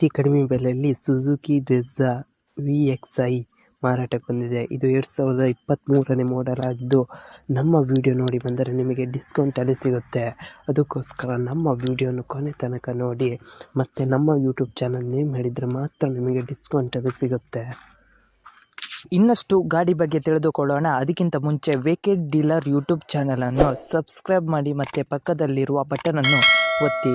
ಅತಿ ಕಡಿಮೆ ಬೆಲೆಯಲ್ಲಿ Suzuki Brezza V X I ಮಾರಾಟಕ್ಕೆ ಬಂದಿದೆ. ಇದು ಎರಡು ಸಾವಿರದ ಇಪ್ಪತ್ತ್ಮೂರನೇ ಮಾಡೆಲ್ ಆಗಿದ್ದು, ನಮ್ಮ ವಿಡಿಯೋ ನೋಡಿ ಬಂದರೆ ನಿಮಗೆ ಡಿಸ್ಕೌಂಟಲ್ಲಿ ಸಿಗುತ್ತೆ. ಅದಕ್ಕೋಸ್ಕರ ನಮ್ಮ ವಿಡಿಯೋನ ಕೊನೆ ತನಕ ನೋಡಿ. ಮತ್ತು ನಮ್ಮ ಯೂಟ್ಯೂಬ್ ಚಾನಲ್ ನೇಮ್ ಹೇಳಿದರೆ ಮಾತ್ರ ನಿಮಗೆ ಡಿಸ್ಕೌಂಟಲ್ಲಿ ಸಿಗುತ್ತೆ. ಇನ್ನಷ್ಟು ಗಾಡಿ ಬಗ್ಗೆ ತಿಳಿದುಕೊಳ್ಳೋಣ. ಅದಕ್ಕಿಂತ ಮುಂಚೆ ವೇಕೆಡ್ ಡೀಲರ್ ಯೂಟ್ಯೂಬ್ ಚಾನಲನ್ನು ಸಬ್ಸ್ಕ್ರೈಬ್ ಮಾಡಿ ಮತ್ತು ಪಕ್ಕದಲ್ಲಿರುವ ಬಟನನ್ನು ಒತ್ತಿ.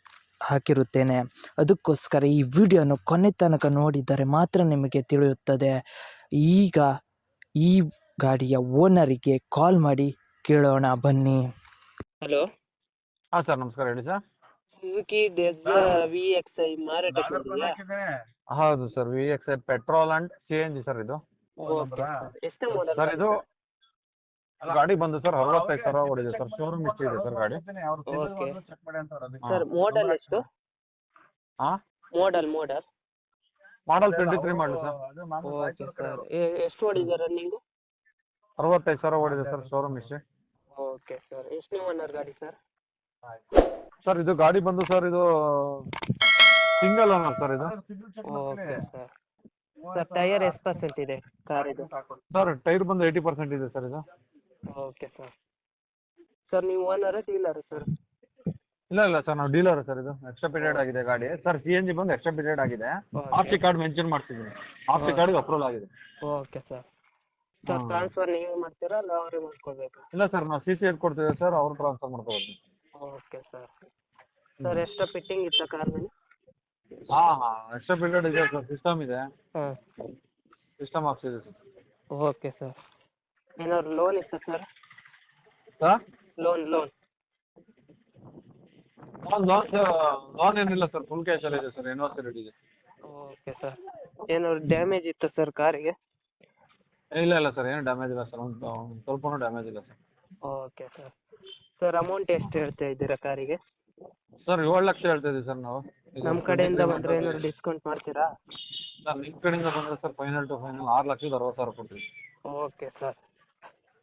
ಹಾಕಿರುತ್ತೇನೆ. ಅದಕ್ಕೋಸ್ಕರ ಈ ವಿಡಿಯೋನ ಕೊನೆ ತನಕ ನೋಡಿದರೆ ಮಾತ್ರ ನಿಮಗೆ ತಿಳಿಯುತ್ತದೆ. ಈಗ ಈ ಗಾಡಿಯ ಓನರಿಗೆ ಕಾಲ್ ಮಾಡಿ ಕೇಳೋಣ ಬನ್ನಿ. ಹಲೋ. ಹಾಂ ಸರ್ ನಮಸ್ಕಾರ. ಹೇಳಿ sir. Suzuki V X I ಮಾರಾಟಕ್ಕೆ ಹೌದು sir V X I petrol and C N G sir ಇದು. ಓಕೆ ಎಷ್ಟು ಮಾಡಲ್ ಸರ್ ಇದು ಗಾಡಿ ಬಂದು ಸರ್ ಅರವತ್ತೈದು ಸಾವಿರ ಓಡಿದೆ ಸರ್ ಶೋರೂಮ್ ಇಷ್ಟು ಇದೆ ಸರ್ ಗಾಡಿ. ಓಕೆ ಸರ್ ಮೋಡಲ್ ಎಷ್ಟು? ಹಾಂ model model model twenty three ಮಾಡಲಿ ಸರ್ ಓಕೆ ಸರ್ ಎಷ್ಟು ಓಡಿದೆ ರನ್ನಿಂಗು ಅರವತ್ತೈದು ಸಾವಿರ ಓಡಿದೆ ಸರ್ ಶೋರೂಮ್ ಇಷ್ಟೇ. ಓಕೆ ಸರ್ ಎಷ್ಟು ಓನರ್ ಗಾಡಿ ಸರ್ ಸರ್ ಇದು ಗಾಡಿ ಬಂದು ಸರ್ ಇದು ಸಿಂಗಲ್ ಓನರ್ ಸರ್ ಇದು. ಓಕೆ ಸರ್ ಸರ್ ಟೈರ್ ಎಷ್ಟು ಪರ್ಸೆಂಟ್ ಇದೆ ಕಾರ್ ಇದು? ಸರ್ ಟೈರ್ ಬಂದು ಏಯ್ಟಿ ಪರ್ಸೆಂಟ್ ಇದೆ ಸರ್ ಇದು. Okay sir. ಸರ್ ನೀವು ಓನರ ಡೀಲರ್ ಸರ್? ಇಲ್ಲ ಇಲ್ಲ ಸರ್ ನಾವು ಡೀಲರ್ ಸರ್ ಇದು. ಎಕ್ಸ್ಟ್ರಾ ಪೀರಿಯಡ್ ಆಗಿದೆ ಗಾಡಿ. ಸರ್ ಸಿ ಎನ್ ಜಿ ಬಂದು ಎಕ್ಸ್ಟ್ರಾ ಪೀರಿಯಡ್ ಆಗಿದೆ. ಆರ್ ಸಿ ಕಾರ್ಡ್ ಮೆನ್ಷನ್ ಮಾಡ್ತಿದ್ದೀನಿ ಆರ್ ಸಿ ಕಾರ್ಡಿಗೆ ಅಪ್ರೂವಲ್ ಆಗಿದೆ. Okay sir. ಸರ್ ಟ್ರಾನ್ಸ್ಫರ್ ನೀವೇ ಮಾಡ್ತೀರಾ ಅಲ್ಲ ಅವರೇ ಮಾಡ್ಕೊಳ್ಬೇಕಾ? ಇಲ್ಲ ಸರ್ ನಾವು ಸಿ ಸಿ ಎಡ್ ಕೊಡ್ತೀವಿ ಸರ್ ಅವ್ರು ಟ್ರಾನ್ಸ್ಫರ್ ಮಾಡ್ಕೋಬೋದು okay sir. Sir extra fitting ಇತ್ತ ಕಾರ್ ಮೇಲೆ ಹಾಂ ಹಾಂ ಎಕ್ಸ್ಟ್ರಾ ಪೀರಿಯಡ್ ಇದೆ ಸರ್ ಸಿಸ್ಟಮ್ ಇದೆ. ಸಿಸ್ಟಮ್ ಇದೆ ಸರ್. Okay sir. ಏನಾದ್ರು ಲೋನ್ ಇತ್ತಾ sir sir loan loan loan loan loan ಏನಿಲ್ಲ ಸರ್ ಫುಲ್ ಕ್ಯಾಶಲ್ಲಿ ಇದೆ ಸರ್ ಯೂನಿವರ್ಸಿಟಿ ಇದೆ ಓಕೆ ಸರ್ ಏನಾದ್ರು ಡ್ಯಾಮೇಜ್ ಇತ್ತಾ ಸರ್ ಕಾರಿಗೆ ಇಲ್ಲ ಇಲ್ಲ ಸರ್ ಏನು ಡ್ಯಾಮೇಜ್ ಇಲ್ಲ ಸರ್ ಒಂದು ಒಂದು ಸ್ವಲ್ಪನೂ ಡ್ಯಾಮೇಜ್ ಇಲ್ಲ sir okay sir sir amount ಎಷ್ಟು ಹೇಳ್ತಾ ಇದ್ದೀರಾ ಕಾರಿಗೆ ಸರ್ ಏಳು ಲಕ್ಷ ಹೇಳ್ತಾ ಇದ್ದೀವಿ ಸರ್ ನಾವು ನಮ್ಮ ಕಡೆಯಿಂದ ಬಂದರೆ ಏನಾದ್ರು ಡಿಸ್ಕೌಂಟ್ ಮಾಡ್ತೀರಾ ಸರ್ ನಿಮ್ಮ ಕಡೆಯಿಂದ ಬಂದರೆ ಸರ್ ಫೈನಲ್ ಟು ಫೈನಲ್ ಆರು ಲಕ್ಷದ ಅರವತ್ತು ಸಾವಿರ ಕೊಡ್ತೀವಿ okay sir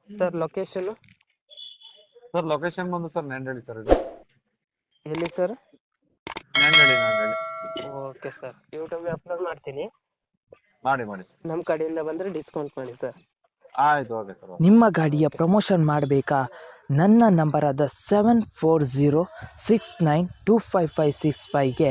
sir location sir location ಬಂದು ಸರ್ ನೆಂಡಳ್ಳಿ ಸರ್ ಇದು. ಎಲ್ಲಿ sir? Nendalli Nendalli okay sir. ಯೂಟ್ಯೂಬ್ಗೆ upload ಮಾಡ್ತೀನಿ. ಮಾಡಿ ಮಾಡಿ ನಮ್ಮ ಕಡೆಯಿಂದ ಬಂದರೆ ಡಿಸ್ಕೌಂಟ್ ಮಾಡಿ ಸರ್. ಆಯ್ತು ಓಕೆ ಸರ್ ನಿಮ್ಮ ಗಾಡಿಯ ಪ್ರಮೋಷನ್ ಮಾಡಬೇಕಾ? ನನ್ನ ನಂಬರಾದ seven four zero six nine two five five six ಫೈವ್ಗೆ